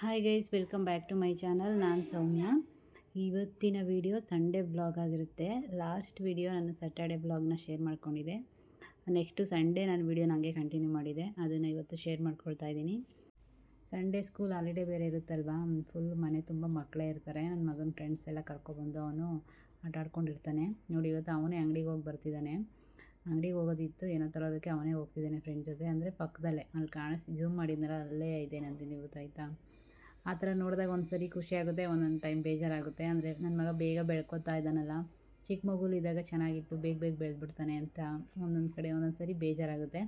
Hi guys welcome back to my channel ನಾನು ಸೌಮ್ಯ. ಇವತ್ತಿನ video Sunday blog ಆಗಿರುತ್ತೆ. Last video ನಾನು ಸ್ಯಾಟರ್ಡೆ ಬ್ಲಾಗ್ನ ಶೇರ್ ಮಾಡ್ಕೊಂಡಿದ್ದೆ. ನೆಕ್ಸ್ಟು ಸಂಡೇ ನಾನು ವಿಡಿಯೋ ನನಗೆ ಕಂಟಿನ್ಯೂ ಮಾಡಿದೆ. ಅದನ್ನು ಇವತ್ತು ಶೇರ್ ಮಾಡ್ಕೊಳ್ತಾ ಇದ್ದೀನಿ. ಸಂಡೇ ಸ್ಕೂಲ್ ಹಾಲಿಡೇ ಬೇರೆ ಇರುತ್ತಲ್ವಾ? ಫುಲ್ ಮನೆ ತುಂಬ ಮಕ್ಕಳೇ ಇರ್ತಾರೆ. ನನ್ನ ಮಗನ ಫ್ರೆಂಡ್ಸ್ ಎಲ್ಲ ಕರ್ಕೊಬಂದು ಅವನು ಆಟ ಆಡ್ಕೊಂಡಿರ್ತಾನೆ. ನೋಡಿ, ಇವತ್ತು ಅವನೇ ಅಂಗಡಿಗೆ ಹೋಗಿ ಬರ್ತಿದ್ದಾನೆ. ಅಂಗಡಿಗೆ ಹೋಗೋದಿತ್ತು, ಏನೋ ತರೋದಕ್ಕೆ ಅವನೇ ಹೋಗ್ತಿದ್ದಾನೆ ಫ್ರೆಂಡ್ ಜೊತೆ. ಅಂದರೆ ಪಕ್ಕದಲ್ಲೇ. ಅಲ್ಲಿ ಕಾಣಿಸಿ ಜೂಮ್ ಮಾಡಿದ್ನಲ್ಲ, ಅಲ್ಲೇ ಇದೆ ನಂದಿನಿ ಗೊತ್ತಾಯ್ತಾ ಆ ಥರ ನೋಡಿದಾಗ ಒಂದು ಸರಿ ಖುಷಿ ಆಗುತ್ತೆ, ಒಂದೊಂದು ಟೈಮ್ ಬೇಜಾರಾಗುತ್ತೆ. ಅಂದರೆ ನನ್ನ ಮಗ ಬೇಗ ಬೆಳ್ಕೊತಾ ಇದ್ದಾನಲ್ಲ, ಚಿಕ್ಕ ಮಗುಲಿದ್ದಾಗ ಚೆನ್ನಾಗಿತ್ತು, ಬೇಗ ಬೇಗ ಬೆಳೆದ್ಬಿಡ್ತಾನೆ ಅಂತ ಒಂದೊಂದು ಕಡೆ ಒಂದೊಂದು ಸರಿ ಬೇಜಾರಾಗುತ್ತೆ.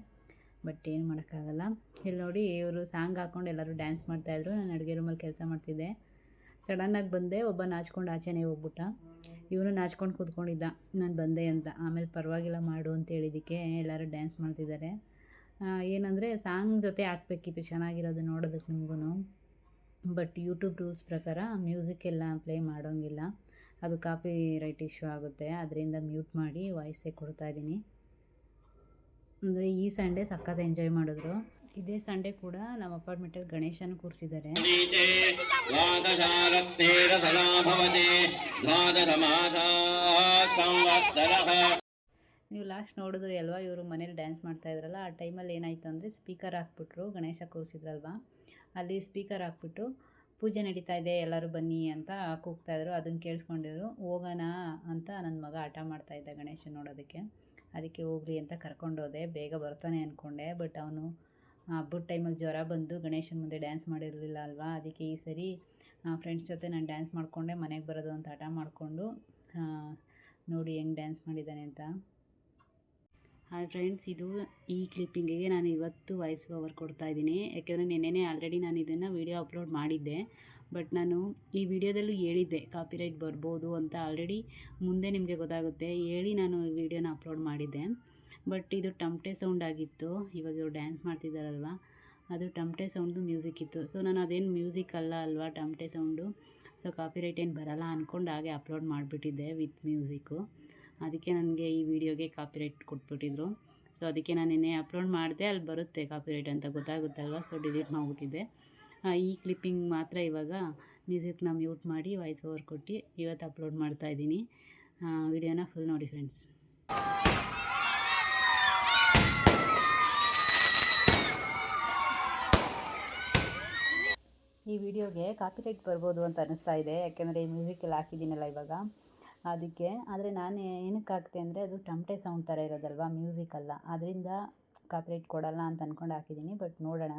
ಬಟ್ ಏನು ಮಾಡೋಕ್ಕಾಗಲ್ಲ. ಇಲ್ಲಿ ನೋಡಿ, ಇವರು ಸಾಂಗ್ ಹಾಕ್ಕೊಂಡು ಎಲ್ಲರೂ ಡ್ಯಾನ್ಸ್ ಮಾಡ್ತಾಯಿದ್ರು ನಾನು ಅಡುಗೆ ರೂಮಲ್ಲಿ ಕೆಲಸ ಮಾಡ್ತಿದ್ದೆ. ಸಡನ್ನಾಗಿ ಬಂದೆ, ಒಬ್ಬ ನಾಚ್ಕೊಂಡು ಆಚೆನೇ ಹೋಗ್ಬಿಟ್ಟ. ಇವನು ನಾಚ್ಕೊಂಡು ಕೂತ್ಕೊಂಡಿದ್ದ, ನಾನು ಬಂದೆ ಅಂತ. ಆಮೇಲೆ ಪರವಾಗಿಲ್ಲ ಮಾಡು ಅಂತ ಹೇಳಿದ್ದಕ್ಕೆ ಎಲ್ಲರೂ ಡ್ಯಾನ್ಸ್ ಮಾಡ್ತಿದ್ದಾರೆ. ಏನಂದರೆ ಸಾಂಗ್ ಜೊತೆ ಹಾಕ್ಬೇಕಿತ್ತು, ಚೆನ್ನಾಗಿರೋದು ನೋಡೋದಕ್ಕೆ ನಿಮಗೂ ಬಟ್ ಯೂಟ್ಯೂಬ್ ರೂಲ್ಸ್ ಪ್ರಕಾರ ಮ್ಯೂಸಿಕ್ ಎಲ್ಲ ಪ್ಲೇ ಮಾಡೋಂಗಿಲ್ಲ. ಅದು ಕಾಪಿ ರೈಟ್ ಇಶ್ಯೂ ಆಗುತ್ತೆ. ಅದರಿಂದ ಮ್ಯೂಟ್ ಮಾಡಿ ವಾಯ್ಸೇ ಕೊಡ್ತಾ ಇದ್ದೀನಿ. ಅಂದರೆ ಈ ಸಂಡೇ ಸಖತ್ ಎಂಜಾಯ್ ಮಾಡಿದ್ರು. ಇದೇ ಸಂಡೇ ಕೂಡ ನಮ್ಮ ಅಪಾರ್ಟ್ಮೆಂಟಲ್ಲಿ ಗಣೇಶನ ಕೂರಿಸಿದ್ದಾರೆ. ನೀವು ಲಾಸ್ಟ್ ನೋಡಿದ್ರಿ ಅಲ್ವಾ ಇವರು ಮನೇಲಿ ಡ್ಯಾನ್ಸ್ ಮಾಡ್ತಾ ಇದ್ರಲ್ಲ ಆ ಟೈಮಲ್ಲಿ ಏನಾಯ್ತು ಅಂದರೆ ಸ್ಪೀಕರ್ ಹಾಕ್ಬಿಟ್ರು ಗಣೇಶ ಕೂರಿಸಿದ್ರಲ್ವಾ? ಅಲ್ಲಿ ಸ್ಪೀಕರ್ ಹಾಕ್ಬಿಟ್ಟು, ಪೂಜೆ ನಡೀತಾ ಇದೆ, ಎಲ್ಲರೂ ಬನ್ನಿ ಅಂತ ಕೂಗ್ತಾಯಿದ್ರು ಅದನ್ನು ಕೇಳಿಸ್ಕೊಂಡಿದ್ರು. ಹೋಗೋಣ ಅಂತ ನನ್ನ ಮಗ ಹಠ ಮಾಡ್ತಾ ಇದ್ದ ಗಣೇಶ ನೋಡೋದಕ್ಕೆ. ಅದಕ್ಕೆ ಹೋಗ್ಲಿ ಅಂತ ಕರ್ಕೊಂಡೋದೆ. ಬೇಗ ಬರ್ತಾನೆ ಅಂದ್ಕೊಂಡೆ ಬಟ್ ಅವನು ಹಬ್ಬದ ಟೈಮಲ್ಲಿ ಜ್ವರ ಬಂದು ಗಣೇಶನ ಮುಂದೆ ಡ್ಯಾನ್ಸ್ ಮಾಡಿರಲಿಲ್ಲ ಅಲ್ವಾ? ಅದಕ್ಕೆ ಈ ಸರಿ ಫ್ರೆಂಡ್ಸ್ ಜೊತೆ ನಾನು ಡ್ಯಾನ್ಸ್ ಮಾಡಿಕೊಂಡೆ, ಮನೆಗೆ ಬರೋದು ಅಂತ ಹಠ ಮಾಡಿಕೊಂಡು ನೋಡಿ ಹೆಂಗೆ ಡ್ಯಾನ್ಸ್ ಮಾಡಿದ್ದಾನೆ ಅಂತ ಹಾಯ್ ಫ್ರೆಂಡ್ಸ್, ಇದು ಈ ಕ್ಲಿಪ್ಪಿಂಗಿಗೆ ನಾನು ಇವತ್ತು ವಾಯ್ಸ್ ಓವರ್ ಕೊಡ್ತಾ ಇದ್ದೀನಿ. ಯಾಕೆಂದರೆ ನಿನ್ನೆನೇ ಆಲ್ರೆಡಿ ನಾನು ಇದನ್ನು ವೀಡಿಯೋ ಅಪ್ಲೋಡ್ ಮಾಡಿದ್ದೆ. ಬಟ್ ನಾನು ಈ ವಿಡಿಯೋದಲ್ಲೂ ಹೇಳಿದ್ದೆ ಕಾಪಿರೈಟ್ ಬರ್ಬೋದು ಅಂತ ಆಲ್ರೆಡಿ ಮುಂದೆ ನಿಮಗೆ ಗೊತ್ತಾಗುತ್ತೆ. ಹೇಳಿ ನಾನು ಈ ವಿಡಿಯೋನ ಅಪ್ಲೋಡ್ ಮಾಡಿದ್ದೆ. ಬಟ್ ಇದು ಟಮ್ಟೆ ಸೌಂಡ್ ಆಗಿತ್ತು. ಇವಾಗ ಇವರು ಡ್ಯಾನ್ಸ್ ಮಾಡ್ತಿದ್ದಾರಲ್ವ? ಅದು ಟಮ್ಟೆ ಸೌಂಡು ಮ್ಯೂಸಿಕ್ ಇತ್ತು. ಸೊ ನಾನು ಅದೇನು ಮ್ಯೂಸಿಕ್ ಅಲ್ಲ ಅಲ್ವಾ ಟಮ್ಟೆ ಸೌಂಡು ಸೊ ಕಾಪಿರೈಟ್ ಏನು ಬರಲ್ಲ ಅಂದ್ಕೊಂಡು ಹಾಗೆ ಅಪ್ಲೋಡ್ ಮಾಡಿಬಿಟ್ಟಿದ್ದೆ ವಿತ್ ಮ್ಯೂಸಿಕ್ಕು ಅದಕ್ಕೆ ನನಗೆ ಈ ವಿಡಿಯೋಗೆ ಕಾಪಿರೈಟ್ ಕೊಟ್ಬಿಟ್ಟಿದ್ರು. ಸೊ ಅದಕ್ಕೆ ನಾನು ನಿನ್ನೆ ಅಪ್ಲೋಡ್ ಮಾಡಿದೆ ಅಲ್ಲಿ ಬರುತ್ತೆ ಕಾಪಿರೈಟ್ ಅಂತ ಗೊತ್ತಾಗುತ್ತಲ್ವ? So delete ಮಾಡಿಬಿಟ್ಟಿದ್ದೆ. ಈ ಕ್ಲಿಪ್ಪಿಂಗ್ ಮಾತ್ರ ಇವಾಗ ಮ್ಯೂಸಿಕ್ನ ಮ್ಯೂಟ್ ಮಾಡಿ ವಾಯ್ಸ್ ಓವರ್ ಕೊಟ್ಟು ಇವತ್ತು ಅಪ್ಲೋಡ್ ಮಾಡ್ತಾ ಇದ್ದೀನಿ. ವಿಡಿಯೋನ ಫುಲ್ ನೋಡಿ ಫ್ರೆಂಡ್ಸ್ ಈ ವಿಡಿಯೋಗೆ ಕಾಪಿರೈಟ್ ಬರ್ಬೋದು ಅಂತ ಅನ್ನಿಸ್ತಾ ಇದೆ. ಯಾಕೆಂದರೆ ಈ ಮ್ಯೂಸಿಕ್ ಎಲ್ಲ ಹಾಕಿದ್ದೀನಲ್ಲ ಇವಾಗ. ಅದಕ್ಕೆ, ಆದರೆ ನಾನು ಏನಕ್ಕೆ ಹಾಕ್ತೆ ಅಂದರೆ ಅದು ಟಮಟೆ ಸೌಂಡ್ ಥರ ಇರೋದಲ್ವ ಮ್ಯೂಸಿಕ್ ಅಲ್ಲ. ಅದರಿಂದ ಕಾಪಿರೈಟ್ ಕೊಡಲ್ಲ ಅಂತ ಅಂದ್ಕೊಂಡು ಹಾಕಿದ್ದೀನಿ ಬಟ್ ನೋಡೋಣ.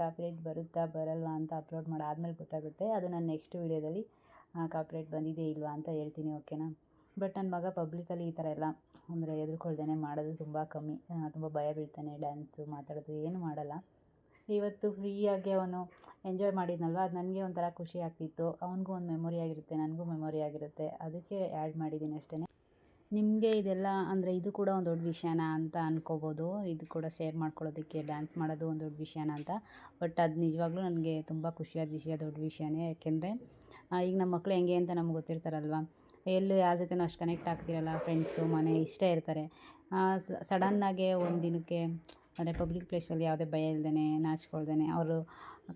ಕಾಪಿರೈಟ್ ಬರುತ್ತಾ ಬರಲ್ವಾ ಅಂತ ಅಪ್ಲೋಡ್ ಮಾಡಾದ್ಮೇಲೆ ಗೊತ್ತಾಗುತ್ತೆ. ಅದು ನಾನು ನೆಕ್ಸ್ಟ್ ವೀಡಿಯೋದಲ್ಲಿ ಕಾಪಿರೈಟ್ ಬಂದಿದೆ ಇಲ್ವಾ ಅಂತ ಹೇಳ್ತೀನಿ ಓಕೆನಾ ಬಟ್ ನನ್ನ ಮಗ ಪಬ್ಲಿಕಲ್ಲಿ ಈ ಥರ ಎಲ್ಲ, ಅಂದರೆ ಎದುರುಕೊಳ್ದೇ ಮಾಡೋದು ತುಂಬ ಕಮ್ಮಿ. ತುಂಬ ಭಯ ಬೀಳ್ತಾನೆ ಡ್ಯಾನ್ಸು ಮಾತಾಡೋದು ಏನು ಮಾಡಲ್ಲ. ಇವತ್ತು ಫ್ರೀಯಾಗಿ ಅವನು ಎಂಜಾಯ್ ಮಾಡಿದ್ನಲ್ವ? ಅದು ನನಗೆ ಒಂಥರ ಖುಷಿ ಆಗ್ತಿತ್ತು. ಅವನಿಗೂ ಒಂದು ಮೆಮೊರಿ ಆಗಿರುತ್ತೆ, ನನಗೂ ಮೆಮೊರಿ ಆಗಿರುತ್ತೆ. ಅದಕ್ಕೆ ಆ್ಯಡ್ ಮಾಡಿದ್ದೀನಿ ಅಷ್ಟೇ ನಿಮಗೆ ಇದೆಲ್ಲ ಅಂದರೆ ಇದು ಕೂಡ ಒಂದು ದೊಡ್ಡ ವಿಷಯನ ಅಂತ ಅಂದ್ಕೋಬೋದು ಇದು ಕೂಡ ಶೇರ್ ಮಾಡ್ಕೊಳ್ಳೋದಕ್ಕೆ, ಡ್ಯಾನ್ಸ್ ಮಾಡೋದು ಒಂದು ದೊಡ್ಡ ವಿಷಯನ ಅಂತ. ಬಟ್ ಅದು ನಿಜವಾಗ್ಲೂ ನನಗೆ ತುಂಬ ಖುಷಿಯಾದ ವಿಷಯ, ದೊಡ್ಡ ವಿಷಯನೇ. ಯಾಕೆಂದರೆ ಈಗ ನಮ್ಮ ಮಕ್ಕಳು ಹೆಂಗೆ ಅಂತ ನಮ್ಗೆ ಗೊತ್ತಿರ್ತಾರಲ್ವ? ಎಲ್ಲೂ ಯಾರ ಜೊತೆನೂ ಅಷ್ಟು ಕನೆಕ್ಟ್ ಆಗ್ತಿರಲ್ಲ ಫ್ರೆಂಡ್ಸು ಮನೆ, ಇಷ್ಟೇ ಇರ್ತಾರೆ. ಸಡನ್ನಾಗೆ ಒಂದು ದಿನಕ್ಕೆ ಅಂದರೆ ಪಬ್ಲಿಕ್ ಪ್ಲೇಸಲ್ಲಿ ಯಾವುದೇ ಭಯ ಇಲ್ದೇ ನಾಚ್ಕೊಳ್ದೇ ಅವರು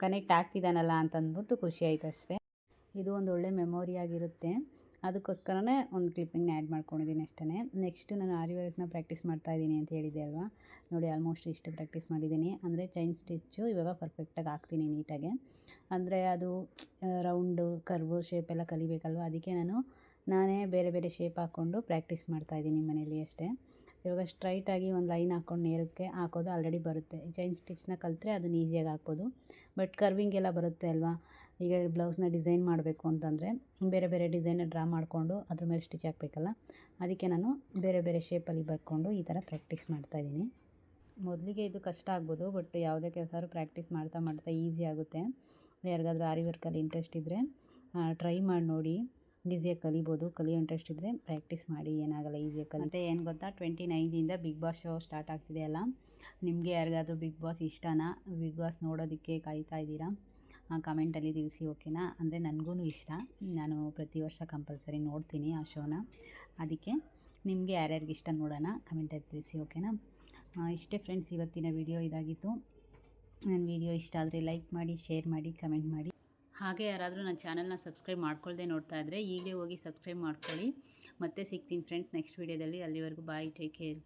ಕನೆಕ್ಟ್ ಆಗ್ತಿದ್ದಾನಲ್ಲ ಅಂತ ಅಂದ್ಬಿಟ್ಟು ಖುಷಿ ಆಯ್ತು ಅಷ್ಟೇ ಇದು ಒಂದು ಒಳ್ಳೆ ಮೆಮೊರಿ ಆಗಿರುತ್ತೆ. ಅದಕ್ಕೋಸ್ಕರನೇ ಒಂದು ಕ್ಲಿಪ್ಪಿಂಗ್ನ ಆ್ಯಡ್ ಮಾಡ್ಕೊಂಡಿದ್ದೀನಿ ಅಷ್ಟೇ. ನೆಕ್ಸ್ಟು ನಾನು ಆರಿ ವರ್ಕ್ನ ಪ್ರಾಕ್ಟೀಸ್ ಮಾಡ್ತಾ ಇದ್ದೀನಿ ಅಂತ ಹೇಳಿದ್ದೆ ಅಲ್ವಾ? ನೋಡಿ, ಆಲ್ಮೋಸ್ಟ್ ಇಷ್ಟು ಪ್ರಾಕ್ಟೀಸ್ ಮಾಡಿದ್ದೀನಿ. ಅಂದರೆ ಚೈನ್ ಸ್ಟಿಚ್ಚು ಇವಾಗ ಪರ್ಫೆಕ್ಟಾಗಿ ಹಾಕ್ತೀನಿ ನೀಟಾಗೆ. ಅಂದರೆ ಅದು ರೌಂಡು, ಕರ್ವು, ಶೇಪ್ ಎಲ್ಲ ಕಲಿಬೇಕಲ್ವ? ಅದಕ್ಕೆ ನಾನು ನಾನೇ ಬೇರೆ ಬೇರೆ ಶೇಪ್ ಹಾಕ್ಕೊಂಡು ಪ್ರಾಕ್ಟೀಸ್ ಮಾಡ್ತಾಯಿದ್ದೀನಿ ಮನೆಯಲ್ಲಿ ಅಷ್ಟೇ. ಇವಾಗ ಸ್ಟ್ರೈಟಾಗಿ ಒಂದು ಲೈನ್ ಹಾಕ್ಕೊಂಡು ನೇರಕ್ಕೆ ಹಾಕೋದು ಆಲ್ರೆಡಿ ಬರುತ್ತೆ. ಚೈನ್ ಸ್ಟಿಚ್ನ ಕಲಿತ್ರೆ ಅದನ್ನ ಈಸಿಯಾಗಿ ಹಾಕ್ಬೋದು. ಬಟ್ ಕರ್ವಿಂಗ್ ಎಲ್ಲ ಬರುತ್ತೆ ಅಲ್ವಾ? ಈಗ ಬ್ಲೌಸ್ನ ಡಿಸೈನ್ ಮಾಡಬೇಕು ಅಂತಂದರೆ ಬೇರೆ ಬೇರೆ ಡಿಸೈನ ಡ್ರಾ ಮಾಡಿಕೊಂಡು ಅದ್ರ ಮೇಲೆ ಸ್ಟಿಚ್ ಹಾಕಬೇಕಲ್ಲ? ಅದಕ್ಕೆ ನಾನು ಬೇರೆ ಬೇರೆ ಶೇಪಲ್ಲಿ ಬರ್ಕೊಂಡು ಈ ಥರ ಪ್ರಾಕ್ಟೀಸ್ ಮಾಡ್ತಾಯಿದ್ದೀನಿ ಮೊದಲಿಗೆ ಇದು ಕಷ್ಟ ಆಗ್ಬೋದು ಬಟ್ ಯಾವುದೇ ಕೆಲಸ ಪ್ರಾಕ್ಟೀಸ್ ಮಾಡ್ತಾ ಮಾಡ್ತಾ ಈಸಿ ಆಗುತ್ತೆ. ಯಾರಿಗಾದ್ರೂ ಆರಿ ವರ್ಕಲ್ಲಿ ಇಂಟ್ರೆಸ್ಟ್ ಇದ್ದರೆ ಟ್ರೈ ಮಾಡಿ ನೋಡಿ. ಈಸಿಯಾಗಿ ಕಲಿಬೋದು, ಕಲಿಯೋ ಇಂಟ್ರೆಸ್ಟ್ ಇದ್ದರೆ ಪ್ರಾಕ್ಟೀಸ್ ಮಾಡಿ, ಏನಾಗಲ್ಲ ಈಸಿಯಾಗಿ ಕಲಿ ಮತ್ತು ಏನು ಗೊತ್ತಾ? ಟ್ವೆಂಟಿ ನೈನ್ದಿಂದ ಬಿಗ್ ಬಾಸ್ ಶೋ ಸ್ಟಾರ್ಟ್ ಆಗ್ತಿದೆ ಅಲ್ಲ? ನಿಮಗೆ ಯಾರಿಗಾದ್ರೂ ಬಿಗ್ ಬಾಸ್ ಇಷ್ಟನಾ? ಬಿಗ್ ಬಾಸ್ ನೋಡೋದಕ್ಕೆ ಕಾಯ್ತಾ ಇದ್ದೀರಾ? ಕಮೆಂಟಲ್ಲಿ ತಿಳಿಸಿ ಓಕೆನಾ ಅಂದರೆ ನನಗೂ ಇಷ್ಟ. ನಾನು ಪ್ರತಿ ವರ್ಷ ಕಂಪಲ್ಸರಿ ನೋಡ್ತೀನಿ ಆ ಶೋನ ಅದಕ್ಕೆ ನಿಮಗೆ ಯಾರ್ಯಾರಿಗೆ ಇಷ್ಟ ನೋಡೋಣ ಕಮೆಂಟಲ್ಲಿ ತಿಳಿಸಿ ಓಕೆನಾ ಇಷ್ಟೇ ಫ್ರೆಂಡ್ಸ್ ಇವತ್ತಿನ ವಿಡಿಯೋ ಇದಾಗಿತ್ತು. ನನ್ನ ವಿಡಿಯೋ ಇಷ್ಟ ಆದರೆ ಲೈಕ್ ಮಾಡಿ ಶೇರ್ ಮಾಡಿ ಕಮೆಂಟ್ ಮಾಡಿ. ಹಾಗೆ ಯಾರಾದರೂ ನನ್ನ ಚಾನಲ್ನ ಸಬ್ಸ್ಕ್ರೈಬ್ ಮಾಡ್ಕೊಳ್ಳದೆ ನೋಡ್ತಾ ಇದ್ದರೆ ಈಗಲೇ ಹೋಗಿ ಸಬ್ಸ್ಕ್ರೈಬ್ ಮಾಡ್ಕೊಳ್ಳಿ. ಮತ್ತೆ ಸಿಗ್ತೀನಿ ಫ್ರೆಂಡ್ಸ್ ನೆಕ್ಸ್ಟ್ ವೀಡಿಯೋದಲ್ಲಿ ಅಲ್ಲಿವರೆಗೂ ಬಾಯ್ ಟೇಕ್ ಕೇರ್